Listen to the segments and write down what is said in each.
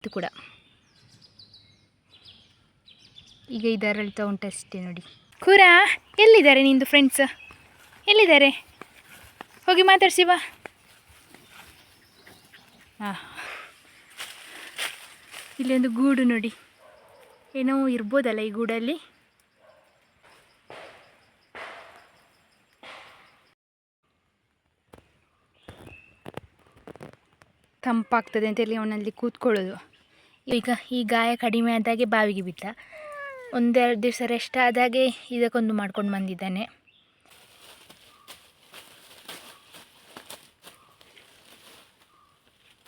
ಇದು ಕೂಡ. ಈಗ ಇದರಲ್ಲಿ ಇದರಳ್ತಾ ಅಷ್ಟೇ ನೋಡಿ. ಕುರ ಎಲ್ಲಿದ್ದಾರೆ ನಿಂದು ಫ್ರೆಂಡ್ಸ್ ಎಲ್ಲಿದ್ದಾರೆ? ಹೋಗಿ ಮಾತಾಡ್ಸಿ ಬಾ. ಹಾಂ ಇಲ್ಲಿ ಒಂದು ಗೂಡು ನೋಡಿ. ಏನೋ ಇರ್ಬೋದಲ್ಲ ಈ ಗೂಡಲ್ಲಿ? ತಂಪಾಗ್ತದೆ ಅಂತೇಳಿ ಅವನಲ್ಲಿ ಕೂತ್ಕೊಳ್ಳೋದು. ಈಗ, ಈ ಗಾಯ ಕಡಿಮೆ ಆದಾಗೆ ಬಾವಿಗೆ ಬಿಟ್ಟ. ಒಂದೆರಡು ದಿವಸ ರೆಸ್ಟ್ ಆದಾಗೆ ಇದಕ್ಕೊಂದು ಮಾಡ್ಕೊಂಡು ಬಂದಿದ್ದಾನೆ.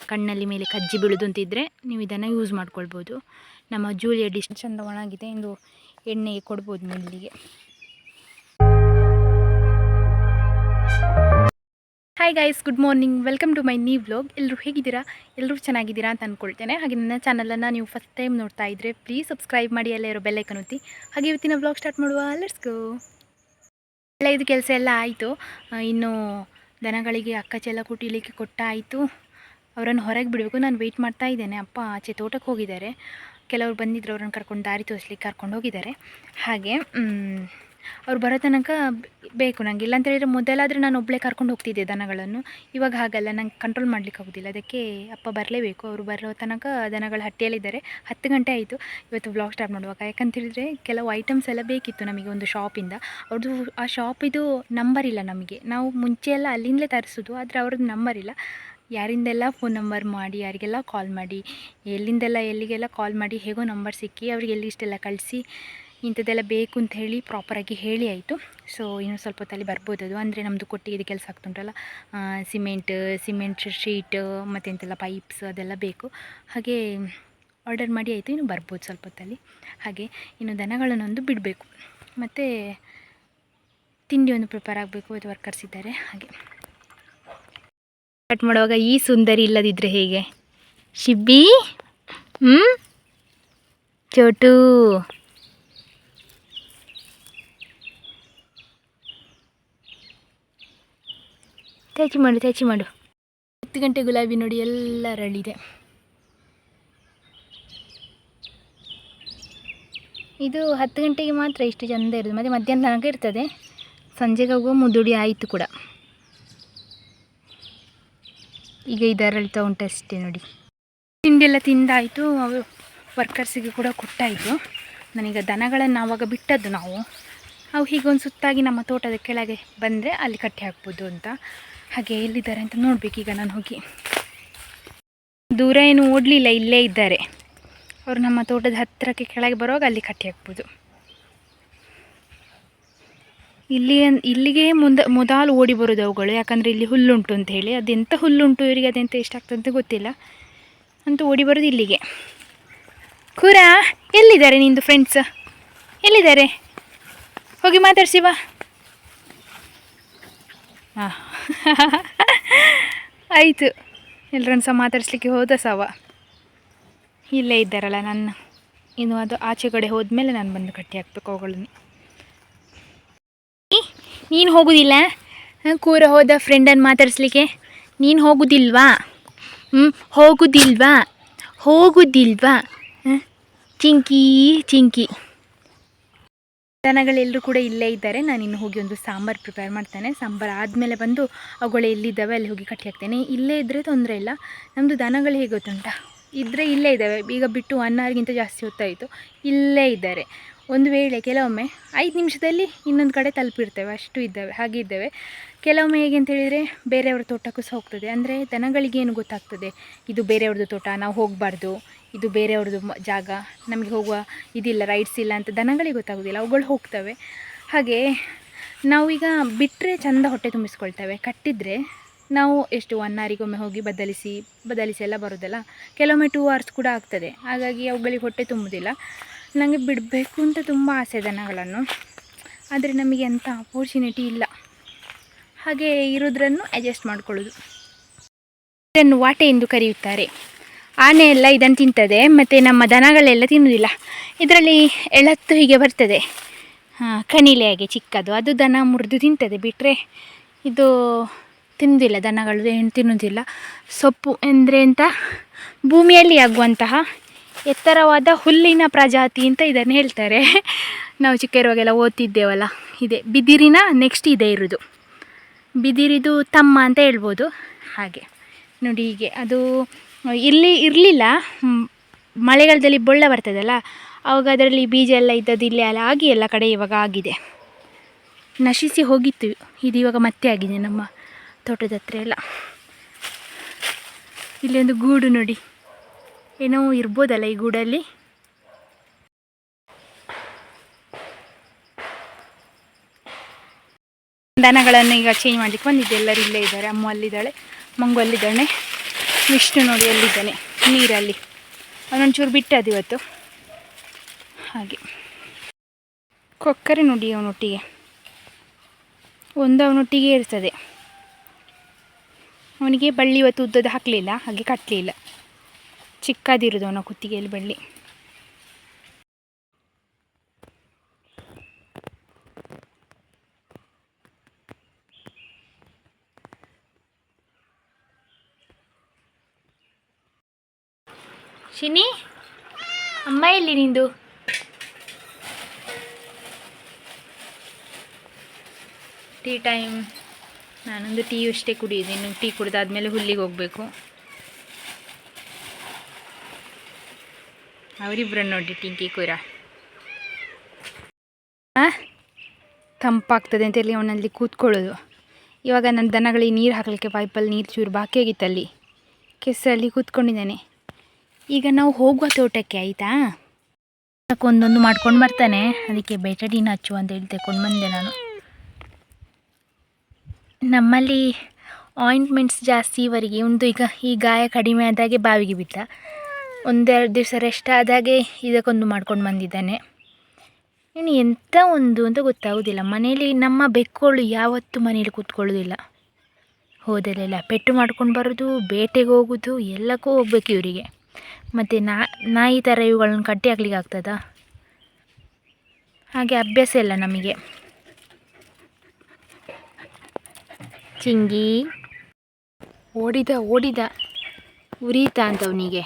ಕಣ್ಣಲ್ಲಿ ಮೇಲೆ ಕಜ್ಜಿ ಬೀಳುದು ಅಂತಿದ್ರೆ ನೀವು ಇದನ್ನು ಯೂಸ್ ಮಾಡ್ಕೊಳ್ಬೋದು. ನಮ್ಮ ಜೂಲಿಯ ಡಿಶ್ ಚಂದ ಒಣಗಿದೆ ಎಂದು ಎಣ್ಣೆಗೆ ಕೊಡ್ಬೋದು ಮಿಲ್ಲಿಗೆ. Hi guys good morning welcome to my new vlog ಎಲ್ಲರೂ ಹೇಗಿದ್ದೀರಾ? ಎಲ್ಲರೂ ಚೆನ್ನಾಗಿದ್ದೀರಾ ಅಂತ ಅಂದ್ಕೊಳ್ತೇನೆ ಹಾಗೆ ನನ್ನ ಚಾನಲನ್ನು ನೀವು ಫಸ್ಟ್ ಟೈಮ್ ನೋಡ್ತಾ ಇದ್ದರೆ ಪ್ಲೀಸ್ ಸಬ್ಸ್ಕ್ರೈಬ್ ಮಾಡಿ, ಅಲ್ಲೇ ಇರೋ ಬೆಲ್ಲೈಕನ್ ಒತ್ತಿ. ಹಾಗೆ ಇವತ್ತಿನ ವ್ಲಾಗ್ ಸ್ಟಾರ್ಟ್ ಮಾಡುವ. ಲೆಟ್ಸ್ ಗೋ ಎಲ್ಲ ಇದು ಕೆಲಸ ಎಲ್ಲ ಆಯಿತು. ಇನ್ನು ದನಗಳಿಗೆ ಅಕ್ಕ ಚೆಲ್ಲ ಕುಟೀಲಿಕ್ಕೆ ಕೊಟ್ಟ ಕೊಟ್ಟಾಯಿತು. ಅವರನ್ನು ಹೊರಗೆ ಬಿಡಬೇಕು. ನಾನು ವೆಯ್ಟ್ ಮಾಡ್ತಾ ಇದ್ದೇನೆ. ಅಪ್ಪ ಆಚೆ ತೋಟಕ್ಕೆ ಹೋಗಿದ್ದಾರೆ. ಕೆಲವರು ಬಂದಿದ್ರು, ಅವ್ರನ್ನ ಕರ್ಕೊಂಡು ದಾರಿ ತೋರಿಸ್ಲಿಕ್ಕೆ ಕರ್ಕೊಂಡು ಹೋಗಿದ್ದಾರೆ. ಹಾಗೆ ಅವ್ರು ಬರೋ ತನಕ ಬೇಕು ನನಗೆ ಇಲ್ಲ ಹೇಳಿದ್ರೆ ಮೊದಲಾದರೆ ನಾನು ಒಬ್ಬಳೇ ಕರ್ಕೊಂಡು ಹೋಗ್ತಿದ್ದೆ ದನಗಳನ್ನು. ಇವಾಗ ಹಾಗಲ್ಲ, ನಂಗೆ ಕಂಟ್ರೋಲ್ ಮಾಡ್ಲಿಕ್ಕೆ ಆಗೋದಿಲ್ಲ. ಅದಕ್ಕೆ ಅಪ್ಪ ಬರಲೇಬೇಕು. ಅವರು ಬರೋ ತನಕ ದನಗಳು ಹಟ್ಟಿಯಲ್ಲಿದ್ದಾರೆ. ಹತ್ತು ಗಂಟೆ ಆಯಿತು. ಇವತ್ತು ವ್ಲಾಗ್ ಸ್ಟಾರ್ಟ್ ಮಾಡುವಾಗ. ಯಾಕಂತ ಹೇಳಿದ್ರೆ ಕೆಲವು ಐಟಮ್ಸ್ ಎಲ್ಲ ಬೇಕಿತ್ತು ನಮಗೆ ಒಂದು ಶಾಪಿಂದ ಅವ್ರದ್ದು ಆ ಶಾಪಿದು ನಂಬರ್ ಇಲ್ಲ ನಮಗೆ. ನಾವು ಮುಂಚೆ ಎಲ್ಲ ಅಲ್ಲಿಂದಲೇ ತರಿಸೋದು, ಆದರೆ ಅವ್ರದ್ದು ನಂಬರ್ ಇಲ್ಲ. ಯಾರಿಂದೆಲ್ಲ ಫೋನ್ ನಂಬರ್ ಮಾಡಿ, ಯಾರಿಗೆಲ್ಲ ಕಾಲ್ ಮಾಡಿ, ಎಲ್ಲಿಂದೆಲ್ಲ, ಎಲ್ಲಿಗೆಲ್ಲ ಕಾಲ್ ಮಾಡಿ, ಹೇಗೋ ನಂಬರ್ ಸಿಕ್ಕಿ, ಅವ್ರಿಗೆ ಎಲ್ಲಿ ಇಷ್ಟೆಲ್ಲ ಕಳಿಸಿ ಇಂಥದ್ದೆಲ್ಲ ಬೇಕು ಅಂತ ಹೇಳಿ ಪ್ರಾಪರಾಗಿ ಹೇಳಿ ಆಯಿತು. ಸೊ ಇನ್ನೂ ಸ್ವಲ್ಪ ಹೊತ್ತಲ್ಲಿ ಬರ್ಬೋದು ಅದು. ಅಂದರೆ ನಮ್ಮದು ಕೊಟ್ಟಿಗೆ ಕೆಲಸ ಆಗ್ತುಂಟಲ್ಲ. ಸಿಮೆಂಟ್ ಸಿಮೆಂಟ್ ಶೀಟ್ ಮತ್ತು ಎಂತೆಲ್ಲ ಪೈಪ್ಸ್ ಅದೆಲ್ಲ ಬೇಕು. ಹಾಗೆ ಆರ್ಡರ್ ಮಾಡಿ ಆಯಿತು. ಇನ್ನು ಬರ್ಬೋದು ಸ್ವಲ್ಪ ಹೊತ್ತಲ್ಲಿ. ಹಾಗೆ ಇನ್ನು ದನಗಳನ್ನೊಂದು ಬಿಡಬೇಕು. ಮತ್ತು ತಿಂಡಿ ಒಂದು ಪ್ರಿಪೇರ್ ಆಗಬೇಕು. ಅದು ವರ್ಕರ್ಸ್ ಇದ್ದಾರೆ. ಹಾಗೆ. ಕಟ್ ಮಾಡುವಾಗ ಈ ಸುಂದರಿ ಇಲ್ಲದಿದ್ದರೆ ಹೇಗೆ? ಶಿಬ್ಬಿ? ಹ್ಞೂ ಚೋಟು? ತ್ಯಾಚಿ ಮಾಡು ತ್ಯಾಚಿ ಮಾಡು. ಹತ್ತು ಗಂಟೆ ಗುಲಾಬಿ ನೋಡಿ ಎಲ್ಲ ರಳಿದೆ. ಇದು ಹತ್ತು ಗಂಟೆಗೆ ಮಾತ್ರ ಇಷ್ಟು ಚಂದ ಇರೋದು. ಮತ್ತು ಮಧ್ಯಾಹ್ನ ತನಕ ಇರ್ತದೆ. ಸಂಜೆಗೆ ಹೋಗುವ ಮುದುಡಿ ಆಯಿತು ಕೂಡ. ಈಗ ಇದು ಉಂಟು ಅಷ್ಟೇ ನೋಡಿ. ತಿಂಡಿ ಎಲ್ಲ ತಿಂದಾಯಿತು. ಅವು ವರ್ಕರ್ಸಿಗೆ ಕೂಡ ಕೊಟ್ಟಾಯಿತು. ನನಗೆ ದನಗಳನ್ನು ಆವಾಗ ಬಿಟ್ಟದ್ದು ನಾವು. ಅವು ಹೀಗೊಂದು ಸುತ್ತಾಗಿ ನಮ್ಮ ತೋಟದ ಕೆಳಗೆ ಬಂದರೆ ಅಲ್ಲಿ ಕಟ್ಟಿ ಹಾಕ್ಬೋದು ಅಂತ. ಹಾಗೆ ಎಲ್ಲಿದ್ದಾರೆ ಅಂತ ನೋಡ್ಬೇಕು ಈಗ ನಾನು ಹೋಗಿ. ದೂರ ಏನು ಓಡಲಿಲ್ಲ, ಇಲ್ಲೇ ಇದ್ದಾರೆ. ಅವರು ನಮ್ಮ ತೋಟದ ಹತ್ತಿರಕ್ಕೆ ಕೆಳಗೆ ಬರುವಾಗ ಅಲ್ಲಿ ಕಟ್ಟಿ ಹಾಕ್ಬೋದು. ಇಲ್ಲಿ ಇಲ್ಲಿಗೆ ಮುಂದ, ಮೊದಲು ಓಡಿ ಬರೋದು ಅವುಗಳು. ಯಾಕಂದರೆ ಇಲ್ಲಿ ಹುಲ್ಲುಂಟು ಅಂತ ಹೇಳಿ. ಅದೆಂಥ ಹುಲ್ಲುಂಟು ಇವರಿಗೆ ಅದೆಂತ ಎಷ್ಟಾಗ್ತದೆ ಅಂತ ಗೊತ್ತಿಲ್ಲ. ಅಂತೂ ಓಡಿ ಬರೋದು ಇಲ್ಲಿಗೆ. ಕೂರ ಎಲ್ಲಿದ್ದಾರೆ ನಿಂದು ಫ್ರೆಂಡ್ಸ್ ಎಲ್ಲಿದ್ದಾರೆ? ಹೋಗಿ ಮಾತಾಡ್ಸಿವಾ ಹಾಂ ಆಯಿತು. ಎಲ್ಲರನ್ನು ಸಹ ಮಾತಾಡಿಸ್ಲಿಕ್ಕೆ ಹೋದ ಸವ. ಇಲ್ಲೇ ಇದ್ದಾರಲ್ಲ ನನ್ನ. ಇನ್ನು ಅದು ಆಚೆ ಕಡೆ ಹೋದ್ಮೇಲೆ ನಾನು ಬಂದು ಕಟ್ಟಿ ಹಾಕ್ಬೇಕು ಅವುಗಳನ್ನು ನೀನು ಹೋಗೋದಿಲ್ಲ? ಕೂರ ಹೋದ ಫ್ರೆಂಡನ್ನು ಮಾತಾಡಿಸ್ಲಿಕ್ಕೆ. ನೀನು ಹೋಗುದಿಲ್ವಾ? ಹ್ಞೂ ಹೋಗುದಿಲ್ವಾ? ಹೋಗುದಿಲ್ವಾ? ಚಿಂಕಿ ಚಿಂಕಿ. ದನಗಳೆಲ್ಲರೂ ಕೂಡ ಇಲ್ಲೇ ಇದ್ದಾರೆ. ನಾನು ಇನ್ನು ಹೋಗಿ ಒಂದು ಸಾಂಬಾರು ಪ್ರಿಪೇರ್ ಮಾಡ್ತೇನೆ. ಸಾಂಬಾರು ಆದಮೇಲೆ ಬಂದು ಅವುಗಳು ಎಲ್ಲಿದ್ದಾವೆ ಅಲ್ಲಿ ಹೋಗಿ ಕಟ್ಟಿ ಹಾಕ್ತೇನೆ. ಇಲ್ಲೇ ಇದ್ದರೆ ತೊಂದರೆ ಇಲ್ಲ. ನಮ್ಮದು ದನಗಳು ಹೇಗೆ ಗೊತ್ತುಂಟ? ಇದ್ದರೆ ಇಲ್ಲೇ ಇದ್ದಾವೆ. ಈಗ ಬಿಟ್ಟು ಒನ್ ಅವರ್ಗಿಂತ ಜಾಸ್ತಿ ಹೊತ್ತಾಯಿತು. ಇಲ್ಲೇ ಇದ್ದಾರೆ. ಒಂದು ವೇಳೆ ಕೆಲವೊಮ್ಮೆ ಐದು ನಿಮಿಷದಲ್ಲಿ ಇನ್ನೊಂದು ಕಡೆ ತಲುಪಿರ್ತೇವೆ. ಅಷ್ಟು ಇದ್ದಾವೆ. ಹಾಗೆ ಇದ್ದಾವೆ. ಕೆಲವೊಮ್ಮೆ ಹೇಗೆ ಅಂತ ಹೇಳಿದರೆ ಬೇರೆಯವ್ರ ತೋಟಕ್ಕೂ ಸಹ ಹೋಗ್ತದೆ. ಅಂದರೆ ದನಗಳಿಗೆ ಏನು ಗೊತ್ತಾಗ್ತದೆ? ಇದು ಬೇರೆಯವ್ರದ್ದು ತೋಟ, ನಾವು ಹೋಗಬಾರ್ದು. ಇದು ಬೇರೆಯವ್ರದ್ದು ಜಾಗ, ನಮಗೆ ಹೋಗುವ ಇದಿಲ್ಲ ರೈಟ್ಸ್ ಇಲ್ಲ ಅಂತ ದನಗಳಿಗೆ ಗೊತ್ತಾಗೋದಿಲ್ಲ, ಅವುಗಳು ಹೋಗ್ತವೆ. ಹಾಗೆ ನಾವೀಗ ಬಿಟ್ಟರೆ ಚಂದ ಹೊಟ್ಟೆ ತುಂಬಿಸ್ಕೊಳ್ತೇವೆ. ಕಟ್ಟಿದರೆ ನಾವು ಎಷ್ಟು ಒನ್ ಅವರಿಗೊಮ್ಮೆ ಹೋಗಿ ಬದಲಿಸಿ ಬದಲಿಸಿ ಎಲ್ಲ ಬರೋದಲ್ಲ, ಕೆಲವೊಮ್ಮೆ ಟೂ ಅವರ್ಸ್ ಕೂಡ ಆಗ್ತದೆ. ಹಾಗಾಗಿ ಅವುಗಳಿಗೆ ಹೊಟ್ಟೆ ತುಂಬುವುದಿಲ್ಲ ನನಗೆ ಬಿಡಬೇಕು ಅಂತ ತುಂಬ ಆಸೆ ದನಗಳನ್ನು. ಆದರೆ ನಮಗೆ ಅಂಥ ಅಪೋರ್ಚುನಿಟಿ ಇಲ್ಲ. ಹಾಗೆ ಇರೋದ್ರನ್ನು ಅಡ್ಜಸ್ಟ್ ಮಾಡಿಕೊಳ್ಳೋದು. ಇದನ್ನು ವಾಟೆ ಎಂದು ಕರೆಯುತ್ತಾರೆ. ಆನೆ ಎಲ್ಲ ಇದನ್ನು ತಿಂತದೆ, ಮತ್ತು ನಮ್ಮ ದನಗಳೆಲ್ಲ ತಿನ್ನುವುದಿಲ್ಲ ಇದರಲ್ಲಿ ಎಳತ್ತು ಹೀಗೆ ಬರ್ತದೆ. ಹಾಗೆ ಚಿಕ್ಕದು. ಅದು ದನ ಮುರಿದು ತಿಂತದೆ ಬಿಟ್ಟರೆ ಇದು ತಿನ್ನೋದಿಲ್ಲ, ದನಗಳು ಏನು ತಿನ್ನುವುದಿಲ್ಲ ಸೊಪ್ಪು ಅಂದರೆ ಅಂತ ಭೂಮಿಯಲ್ಲಿ ಆಗುವಂತಹ ಎತ್ತರವಾದ ಹುಲ್ಲಿನ ಪ್ರಜಾತಿ ಅಂತ ಇದನ್ನು ಹೇಳ್ತಾರೆ. ನಾವು ಚಿಕ್ಕ ಇರುವಾಗೆಲ್ಲ ಓದ್ತಿದ್ದೇವಲ್ಲ, ಇದೆ. ಬಿದಿರಿನ ನೆಕ್ಸ್ಟ್ ಇದೆ ಇರೋದು. ಬಿದಿರಿದು ತಮ್ಮ ಅಂತ ಹೇಳ್ಬೋದು. ಹಾಗೆ. ನೋಡಿ ಹೀಗೆ. ಅದು ಇಲ್ಲಿ ಇರಲಿಲ್ಲ. ಮಳೆಗಾಲದಲ್ಲಿ ಬೊಳ್ಳ ಬರ್ತದಲ್ಲ, ಅವಾಗ ಅದರಲ್ಲಿ ಬೀಜ ಎಲ್ಲ ಇದ್ದದ್ದು ಇಲ್ಲೇ ಎಲ್ಲ ಆಗಿ ಎಲ್ಲ ಕಡೆ ಇವಾಗ ಆಗಿದೆ. ನಶಿಸಿ ಹೋಗಿತ್ತು. ಇದು ಇವಾಗ ಮತ್ತೆ ಆಗಿದೆ ನಮ್ಮ ತೋಟದ ಹತ್ರ ಎಲ್ಲ. ಇಲ್ಲಿ ಒಂದು ಗೂಡು ನೋಡಿ. ಏನೋ ಇರ್ಬೋದಲ್ಲ ಈ ಗೂಡಲ್ಲಿ? ದನಗಳನ್ನು ಈಗ ಚೇಂಜ್ ಮಾಡಲಿಕ್ಕೆ ಬಂದಿದ್ದೆ. ಎಲ್ಲರೂ ಇಲ್ಲೇ ಇದ್ದಾರೆ. ಅಮ್ಮ ಅಲ್ಲಿದ್ದಾಳೆ, ಮಂಗು ಅಲ್ಲಿದ್ದಾನೆ ವಿಷ್ಣು ನೋಡಿ ಅಲ್ಲಿದ್ದಾನೆ ನೀರಲ್ಲಿ. ಅವನೊಂಚೂರು ಬಿಟ್ಟದ್ದು ಇವತ್ತು. ಹಾಗೆ. ಕೊಕ್ಕರೆ ನೋಡಿ ಅವನೊಟ್ಟಿಗೆ. ಒಂದು ಅವನೊಟ್ಟಿಗೆ ಇರ್ತದೆ. ಅವನಿಗೆ ಬಳ್ಳಿ ಇವತ್ತು ಉದ್ದದ ಹಾಕಲಿಲ್ಲ, ಹಾಗೆ ಕಟ್ಟಲಿಲ್ಲ ಚಿಕ್ಕದಿರೋದು ಅವನ ಕುತ್ತಿಗೆಯಲ್ಲಿ ಬಳ್ಳಿ. ಶಿನಿ ಅಮ್ಮ ಎಲ್ಲಿ ನಿಂದು? Tea time. ನಾನೊಂದು ಟೀ ಅಷ್ಟೇ ಕುಡಿಯೋದು, ಇನ್ನು ಟೀ ಕುಡಿದಾದ್ಮೇಲೆ ಹುಲ್ಲಿಗೆ ಹೋಗಬೇಕು. ಅವರಿಬ್ಬರನ್ನು ನೋಡಿ, ಟಿಂಕಿ, ಕೂರ. ತಂಪಾಗ್ತದೆ ಅಂತ ಹೇಳಿ ಅವನಲ್ಲಿ ಕೂತ್ಕೊಳ್ಳೋದು. ಇವಾಗ ನನ್ನ ದನಗಳಿಗೆ ನೀರು ಹಾಕಲಿಕ್ಕೆ ಪೈಪಲ್ಲಿ ನೀರು ಚೂರು ಬಾಕಿ ಆಗಿತ್ತಲ್ಲಿ. ಕೆಸರಲ್ಲಿ ಕೂತ್ಕೊಂಡಿದ್ದಾನೆ. ಈಗ ನಾವು ಹೋಗುವ ತೋಟಕ್ಕೆ ಆಯಿತಾ? ಒಂದೊಂದು ಮಾಡ್ಕೊಂಡು ಬರ್ತಾನೆ. ಅದಕ್ಕೆ ಬೆಟಡಿನ ಹಚ್ಚು ಅಂತ ಹೇಳಿ ತಗೊಂಡು ಬಂದೆ ನಾನು. ನಮ್ಮಲ್ಲಿ ಆಯಿಂಟ್ಮೆಂಟ್ಸ್ ಜಾಸ್ತಿ ಇವರಿಗೆ. ಒಂದು ಈಗ, ಈ ಗಾಯ ಕಡಿಮೆ ಆದಾಗೆ ಬಾವಿಗೆ ಬಿದ್ದ ಒಂದೆರಡು ದಿವಸ ರೆಸ್ಟ್ ಆದಾಗೆ ಇದಕ್ಕೊಂದು ಮಾಡ್ಕೊಂಡು ಬಂದಿದ್ದಾನೆ. ಇನ್ನು ಎಂಥ ಒಂದು ಅಂತ ಗೊತ್ತಾಗೋದಿಲ್ಲ. ಮನೇಲಿ ನಮ್ಮ ಬೆಕ್ಕುಗಳು ಯಾವತ್ತೂ ಮನೇಲಿ ಕೂತ್ಕೊಳ್ಳೋದಿಲ್ಲ. ಹೋದಲೆಲ್ಲ ಪೆಟ್ಟು ಮಾಡ್ಕೊಂಡು ಬರೋದು, ಬೇಟೆಗೆ ಹೋಗೋದು, ಎಲ್ಲಕ್ಕೂ ಹೋಗ್ಬೇಕು ಇವರಿಗೆ. ಮತ್ತು ನಾಯಿ ಥರ ಇವುಗಳನ್ನು ಕಟ್ಟಿ ಹಾಕ್ಲಿಕ್ಕೆ ಆಗ್ತದ? ಹಾಗೆ ಅಭ್ಯಾಸ ಇಲ್ಲ ನಮಗೆ. ಚಿಂಗಿ. ಓಡಿದ ಓಡಿದ. ಉರಿತ ಅಂತ ಅವನಿಗೆ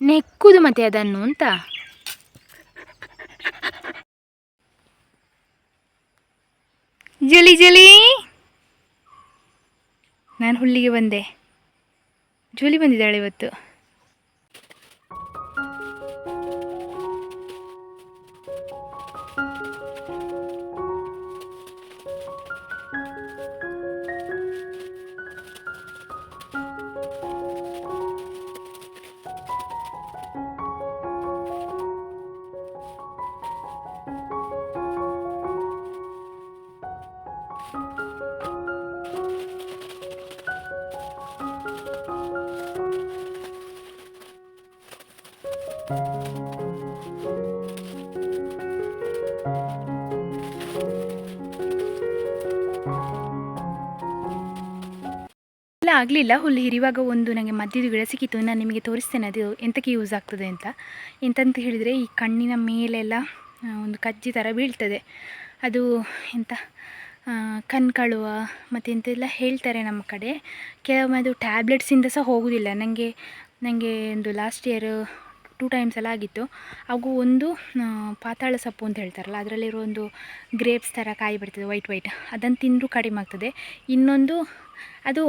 ನೆಕ್ಕುದು ಮತ್ತೆ ಅದನ್ನು ಅಂತ. ಜಲಿ ಜಲಿ. ನಾನು ಹುಲ್ಲಿಗೆ ಬಂದೆ. ಜೋಲಿ ಬಂದಿದ್ದಾಳೆ ಇವತ್ತು. ಇಲ್ಲ, ಆಗಲಿಲ್ಲ. ಹುಲ್ಲು ಹಿರಿವಾಗ ಒಂದು ನನಗೆ ಮದ್ಯದ ಗಿಡ ಸಿಕ್ಕಿತ್ತು. ನಾನು ನಿಮಗೆ ತೋರಿಸ್ತೇನೆ. ಅದು ಎಂತಕ್ಕೆ ಯೂಸ್ ಆಗ್ತದೆ ಅಂತ. ಎಂತಂತ ಹೇಳಿದರೆ, ಈ ಕಣ್ಣಿನ ಮೇಲೆಲ್ಲ ಒಂದು ಕಜ್ಜಿ ಥರ ಬೀಳ್ತದೆ. ಅದು ಎಂತ ಕಣ್ಕಳುವ ಮತ್ತು ಎಂತೆಲ್ಲ ಹೇಳ್ತಾರೆ ನಮ್ಮ ಕಡೆ. ಕೆಲವೊಮ್ಮೆ ಅದು ಟ್ಯಾಬ್ಲೆಟ್ಸಿಂದ ಸಹ ಹೋಗೋದಿಲ್ಲ. ನನಗೆ ನನಗೆ ಒಂದು ಲಾಸ್ಟ್ ಇಯರ್ ಟೂ ಟೈಮ್ಸ್ ಎಲ್ಲ ಆಗಿತ್ತು. ಹಾಗೂ ಒಂದು ಪಾತಾಳ ಸೊಪ್ಪು ಅಂತ ಹೇಳ್ತಾರಲ್ಲ, ಅದರಲ್ಲಿರೋ ಒಂದು ಗ್ರೇಪ್ಸ್ ಥರ ಕಾಯಿ ಬರ್ತದೆ ವೈಟ್ ವೈಟ್ ಅದನ್ನು ತಿಂದರೂ ಕಡಿಮೆ ಆಗ್ತದೆ. ಇನ್ನೊಂದು, ಅದು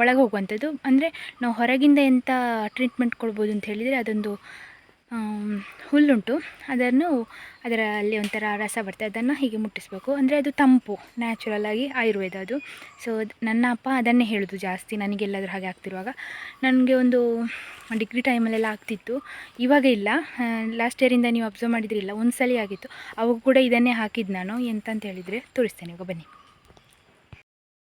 ಒಳಗೆ ಹೋಗುವಂಥದ್ದು. ಅಂದರೆ ನಾವು ಹೊರಗಿಂದ ಎಂಥ ಟ್ರೀಟ್ಮೆಂಟ್ ಕೊಡ್ಬೋದು ಅಂತ ಹೇಳಿದರೆ ಅದೊಂದು ಹುಲ್ಲುಂಟು. ಅದನ್ನು ಅದರಲ್ಲಿ ಒಂಥರ ರಸ ಬರ್ತದೆ. ಅದನ್ನು ಹೀಗೆ ಮುಟ್ಟಿಸ್ಬೇಕು. ಅಂದರೆ ಅದು ತಂಪು ನ್ಯಾಚುರಲ್ ಆಗಿ ಆಯುರ್ವೇದ ಅದು. ಸೊ ನನ್ನ ಅಪ್ಪ ಅದನ್ನೇ ಹೇಳೋದು ಜಾಸ್ತಿ. ನನಗೆಲ್ಲಾದರೂ ಹಾಗೆ ಆಗ್ತಿರುವಾಗ. ನನಗೆ ಒಂದು ಡಿಗ್ರಿ ಟೈಮಲ್ಲೆಲ್ಲ ಆಗ್ತಿತ್ತು. ಇವಾಗ ಇಲ್ಲ. ಲಾಸ್ಟ್ ಇಯರಿಂದ ನೀವು ಅಬ್ಸರ್ವ್ ಮಾಡಿದ್ರಿಲ್ಲ ಒಂದು ಸಲ ಆಗಿತ್ತು. ಅವಾಗ ಕೂಡ ಇದನ್ನೇ ಹಾಕಿದ್ದು ನಾನು. ಎಂತಂತ ಹೇಳಿದರೆ ತೋರಿಸ್ತೇನೆ. ಇವಾಗ ಬನ್ನಿ.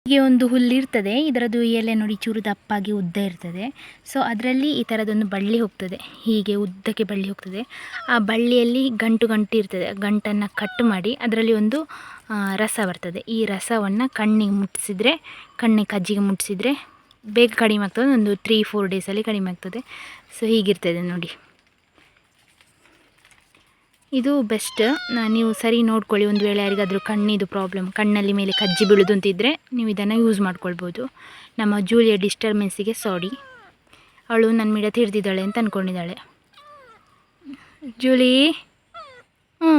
ಹೀಗೆ ಒಂದು ಹುಲ್ಲಿರ್ತದೆ ಇದರದ್ದು ಎಲೆ ನೋಡಿ ಚೂರು ದಪ್ಪಾಗಿ ಉದ್ದ ಇರ್ತದೆ. ಸೊ ಅದರಲ್ಲಿ ಈ ಥರದೊಂದು ಬಳ್ಳಿ ಹೋಗ್ತದೆ. ಹೀಗೆ ಉದ್ದಕ್ಕೆ ಬಳ್ಳಿ ಹೋಗ್ತದೆ. ಆ ಬಳ್ಳಿಯಲ್ಲಿ ಗಂಟು ಗಂಟು ಇರ್ತದೆ. ಗಂಟನ್ನು ಕಟ್ ಮಾಡಿ ಅದರಲ್ಲಿ ಒಂದು ರಸ ಬರ್ತದೆ. ಈ ರಸವನ್ನು ಕಣ್ಣಿಗೆ ಮುಟ್ಟಿಸಿದರೆ, ಕಣ್ಣಿಗೆ ಕಜ್ಜಿಗೆ ಮುಟ್ಟಿಸಿದರೆ ಬೇಗ ಕಡಿಮೆ ಆಗ್ತದೆ. ಒಂದು ತ್ರೀ ಫೋರ್ ಡೇಸಲ್ಲಿ ಕಡಿಮೆ ಆಗ್ತದೆ. ಸೊ ಹೀಗಿರ್ತದೆ ನೋಡಿ. ಇದು ಬೆಸ್ಟ್ ನೀವು ಸರಿ ನೋಡ್ಕೊಳ್ಳಿ, ಒಂದು ವೇಳೆ ಯಾರಿಗಾದರೂ ಕಣ್ಣಿದು ಪ್ರಾಬ್ಲಮ್ ಕಣ್ಣಲ್ಲಿ ಮೇಲೆ ಕಜ್ಜಿ ಬೀಳೋದು ಅಂತಿದ್ದರೆ ನೀವು ಇದನ್ನು ಯೂಸ್ ಮಾಡ್ಕೊಳ್ಬೋದು. ನಮ್ಮ ಜೂಲಿಯ ಡಿಸ್ಟರ್ಬೆನ್ಸಿಗೆ ಸಾರಿ ಅವಳು ನನ್ನ ಮಿಡತೆ ಹಿಡ್ದಿದ್ದಾಳೆ ಅಂತ ಅಂದ್ಕೊಂಡಿದ್ದಾಳೆ ಜೂಲಿ? ಹ್ಞೂ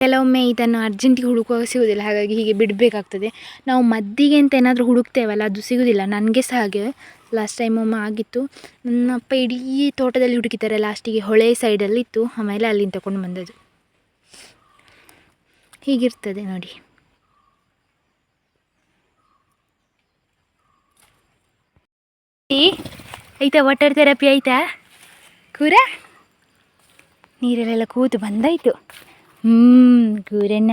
ಕೆಲವೊಮ್ಮೆ ಇದನ್ನು ಅರ್ಜೆಂಟಿಗೆ ಹುಡುಕುವಾಗ ಸಿಗುವುದಿಲ್ಲ. ಹಾಗಾಗಿ ಹೀಗೆ ಬಿಡಬೇಕಾಗ್ತದೆ. ನಾವು ಮದ್ದಿಗೆ ಅಂತ ಏನಾದರೂ ಹುಡುಕ್ತೇವಲ್ಲ, ಅದು ಸಿಗುವುದಿಲ್ಲ ನನಗೆ ಸಹ ಹಾಗೆ. ಲಾಸ್ಟ್ ಟೈಮ್ ಒಮ್ಮೆ ಆಗಿತ್ತು. ನನ್ನ ಅಪ್ಪ ಇಡೀ ತೋಟದಲ್ಲಿ ಹುಡುಕಿದ್ದಾರೆ. ಲಾಸ್ಟಿಗೆ ಹೊಳೆ ಸೈಡಲ್ಲಿ ಇತ್ತು. ಆಮೇಲೆ ಅಲ್ಲಿಂದ ತಗೊಂಡು ಬಂದದ್ದು. ಹೀಗಿರ್ತದೆ ನೋಡಿ. ಆಯ್ತಾ ವಾಟರ್ ಥೆರಪಿ ಆಯ್ತಾ ಕೂರ? ನೀರಲ್ಲೆಲ್ಲ ಕೂತು ಬಂದಾಯ್ತು. ಹ್ಞೂ ಕೂರಣ್ಣ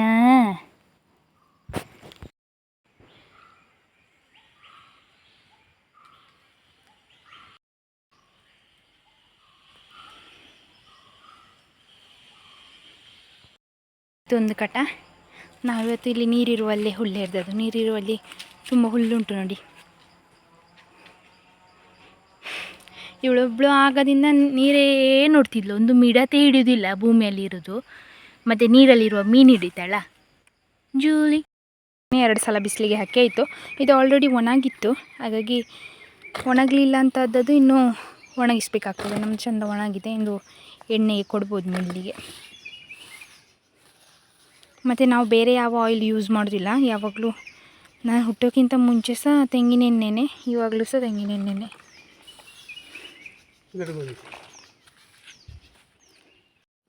ಇದೊಂದು ಕಟ. ನಾವಿವತ್ತು ಇಲ್ಲಿ ನೀರಿರುವಲ್ಲೇ ಹುಲ್ಲು ಇರ್ದದು ನೀರಿರುವಲ್ಲಿ ತುಂಬ ಹುಲ್ಲುಂಟು ನೋಡಿ. ಇವಳೊಬ್ಳು ಆಗದಿಂದ ನೀರೇ ನೋಡ್ತಿದ್ಲು. ಒಂದು ಮಿಡತೆ ಹಿಡಿಯೋದಿಲ್ಲ ಭೂಮಿಯಲ್ಲಿ ಇರೋದು ಮತ್ತು ನೀರಲ್ಲಿರುವ ಮೀನು ಹಿಡಿತಾಳ? ಜೂಲಿ ಎರಡು ಸಲ ಬಿಸಿಲಿಗೆ ಹಾಕಿ ಆಯಿತು ಇದು ಆಲ್ರೆಡಿ ಒಣಗಿತ್ತು. ಹಾಗಾಗಿ ಒಣಗಲಿಲ್ಲ ಅಂತದ್ದು ಇನ್ನೂ ಒಣಗಿಸ್ಬೇಕಾಗ್ತದೆ. ನಮ್ಮ ಚೆಂದ ಒಣಗಿದೆ. ಎಂದು ಎಣ್ಣೆಗೆ ಕೊಡ್ಬೋದು ಮಿಲ್ಲಿಗೆ. ಮತ್ತು ನಾವು ಬೇರೆ ಯಾವ ಆಯಿಲ್ ಯೂಸ್ ಮಾಡೋದಿಲ್ಲ. ಯಾವಾಗಲೂ ನಾನು ಹುಟ್ಟೋಕ್ಕಿಂತ ಮುಂಚೆ ಸಹ ತೆಂಗಿನೆಣ್ಣೆನೆ ಇವಾಗಲೂ ಸಹ ತೆಂಗಿನ ಎಣ್ಣೆನೆ.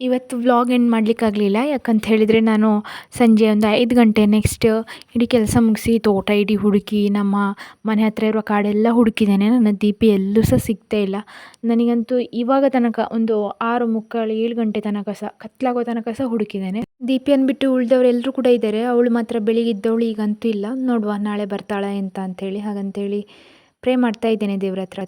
ಇವತ್ತು ವ್ಲಾಗ್ ಎಂಡ್ ಮಾಡಲಿಕ್ಕಾಗಲಿಲ್ಲ ಯಾಕಂತ ಹೇಳಿದರೆ ನಾನು ಸಂಜೆ ಒಂದು ಐದು ಗಂಟೆ ನೆಕ್ಸ್ಟ್ ಇಡೀ ಕೆಲಸ ಮುಗಿಸಿ, ತೋಟ, ಇಡೀ ಹುಡುಕಿ, ನಮ್ಮ ಮನೆ ಹತ್ತಿರ ಇರುವ ಕಾಡೆಲ್ಲ ಹುಡುಕಿದ್ದೇನೆ. ನನ್ನ ದೀಪಿ ಎಲ್ಲೂ ಸಹ ಸಿಗ್ತಾ ಇಲ್ಲ. ನನಗಂತೂ ಇವಾಗ ತನಕ ಒಂದು ಆರು ಮುಕ್ಕಾಲು ಏಳು ಗಂಟೆ ತನಕ ಸಹ, ಕತ್ಲಾಗೋ ತನಕ ಸಹ ಹುಡುಕಿದ್ದೇನೆ. ದೀಪಿ ಅಂದ್ಬಿಟ್ಟು ಉಳಿದವ್ರು ಎಲ್ಲರೂ ಕೂಡ ಇದ್ದಾರೆ. ಅವಳು ಮಾತ್ರ ಬೆಳಿಗ್ಗೆ ಇದ್ದವಳು ಈಗಂತೂ ಇಲ್ಲ. ನೋಡುವ ನಾಳೆ ಬರ್ತಾಳೆ ಅಂತ ಅಂಥೇಳಿ ಹಾಗಂತೇಳಿ ಪ್ರೇ ಮಾಡ್ತಾ ಇದ್ದೇನೆ ದೇವ್ರ ಹತ್ರ.